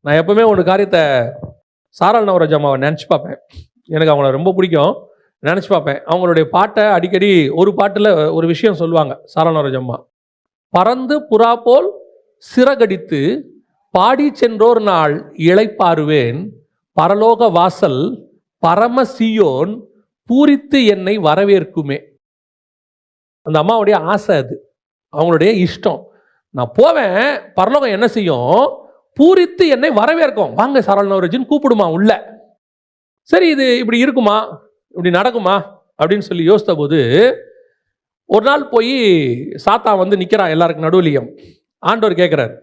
நான் எப்பவுமே ஒரு காரியத்தை சாரல் நவராஜ் அம்மாவை நினச்சி பார்ப்பேன். எனக்கு அவங்கள ரொம்ப பிடிக்கும். நினச்சி பார்ப்பேன். அவங்களுடைய பாட்டை அடிக்கடி ஒரு பாட்டில் ஒரு விஷயம் சொல்லுவாங்க சாரல் நவரஜம்மா பறந்து புறா போல் சிறகடித்து பாடி சென்றோர் நாள் இழைப்பாருவேன் பரலோக வாசல் பரம சியோன் பூரித்து என்னை வரவேற்குமே. அந்த அம்மாவுடைய ஆசை அது. அவங்களுடைய இஷ்டம். நான் போவேன் பரலோகம் என்ன செய்யும்? பூரித்து என்னை வரவேற்கும். வாங்க சரள் நவரஜின்னு கூப்பிடுமா உள்ள. சரி இது இப்படி இருக்குமா? இப்படி நடக்குமா? அப்படின்னு சொல்லி யோசித்த போது ஒரு நாள் போய் சாத்தா வந்து நிற்கிறான் எல்லாருக்கும் நடுவுலையும். ஆண்டவர் கேட்குறாரு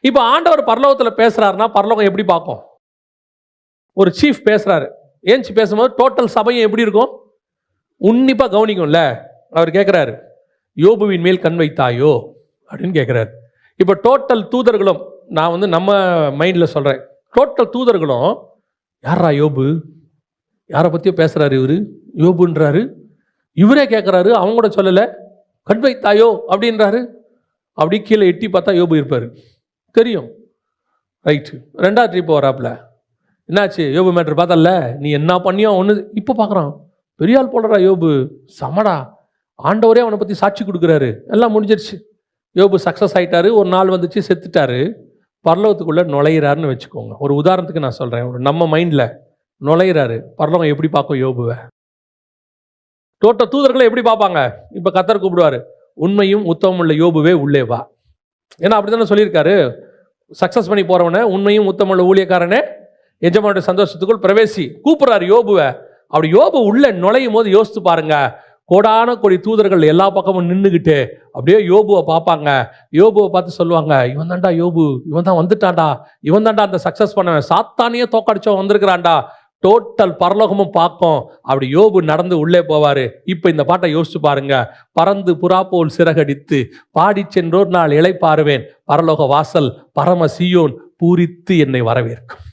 இப்போ ஆண்டவர் பரலோகத்தில் பேசுகிறாருன்னா பரலோகம் எப்படி பார்க்கும்? ஒரு சீஃப் பேசுகிறாரு ஏஞ்சி பேசும்போது டோட்டல் சபையும் எப்படி இருக்கும்? உன்னிப்பாக கவனிக்கும்ல. அவர் கேட்குறாரு யோபுவின் மேல் கண் வைத்தாயோ? அப்படின்னு கேட்குறாரு இப்போ டோட்டல் தூதர்களும் நான் வந்து நம்ம மைண்டில் சொல்கிறேன் டோட்டல் தூதர்களும் யாரா யோபு? யாரை பற்றியோ பேசுகிறாரு இவர்? யோபுன்றாரு. இவரே கேட்குறாரு அவங்க கூட சொல்லலை. கண்வை தாயோ அப்படின்றாரு. அப்படி கீழே எட்டி பார்த்தா யோபு இருப்பார். தெரியும். ரைட்டு ரெண்டாவது ட்ரிப் வராப்பில் என்னாச்சு? யோபு மேட்ரு பார்த்தல நீ என்ன பண்ணியோ ஒன்று இப்போ பார்க்குறான் பெரியாள் போடுறா யோபு. சமடா. ஆண்டவரே அவனை பற்றி சாட்சி கொடுக்குறாரு. எல்லாம் முடிஞ்சிருச்சு. யோபு சக்ஸஸ் ஆகிட்டாரு ஒரு நாள் வந்துச்சு செத்துட்டாரு. பரலோகத்துக்குள்ளே நுழையிறாருன்னு வச்சுக்கோங்க. ஒரு உதாரணத்துக்கு நான் சொல்கிறேன் ஒரு நம்ம மைண்டில் நுழையிறாரு. பரலோகம் எப்படி பார்க்கும் யோபுவை? தோட்ட தூதர்களை எப்படி பார்ப்பாங்க? இப்போ கத்தர் கூப்பிடுவாரு. உண்மையும் உத்தமம் உள்ள யோபுவே உள்ளே வா. ஏன்னா அப்படி தானே சொல்லியிருக்காரு? சக்ஸஸ் பண்ணி போகிறவனை உண்மையும் உத்தமம் உள்ள ஊழியக்காரனே எஜமானுடைய சந்தோஷத்துக்குள் பிரவேசி. கூப்பிட்றாரு யோபுவை. அப்படி யோபு உள்ள நுழையும் போது யோசித்து பாருங்கள் கோடான கொடி தூதர்கள் எல்லா பக்கமும் நின்றுக்கிட்டு அப்படியே யோபுவை பார்ப்பாங்க. யோபுவை பார்த்து சொல்லுவாங்க இவன் தான்டா யோபு இவன் தான் வந்துட்டான்டா இவன் தான்டா அந்த சக்ஸஸ் பண்ணவன் சாத்தானியே தோக்கடிச்சவன் வந்திருக்கிறான்டா டோட்டல் பரலோகமும் பார்க்கும். அப்படி யோபு நடந்து உள்ளே போவார். இப்போ இந்த பாட்டை யோசிச்சு பாருங்க. பறந்து புறா போல் சிறகடித்து பாடி சென்றோர் நாள் இளைப்பாறுவேன் பரலோக வாசல் பரம சியோன் பூரித்து என்னை வரவேற்கும்.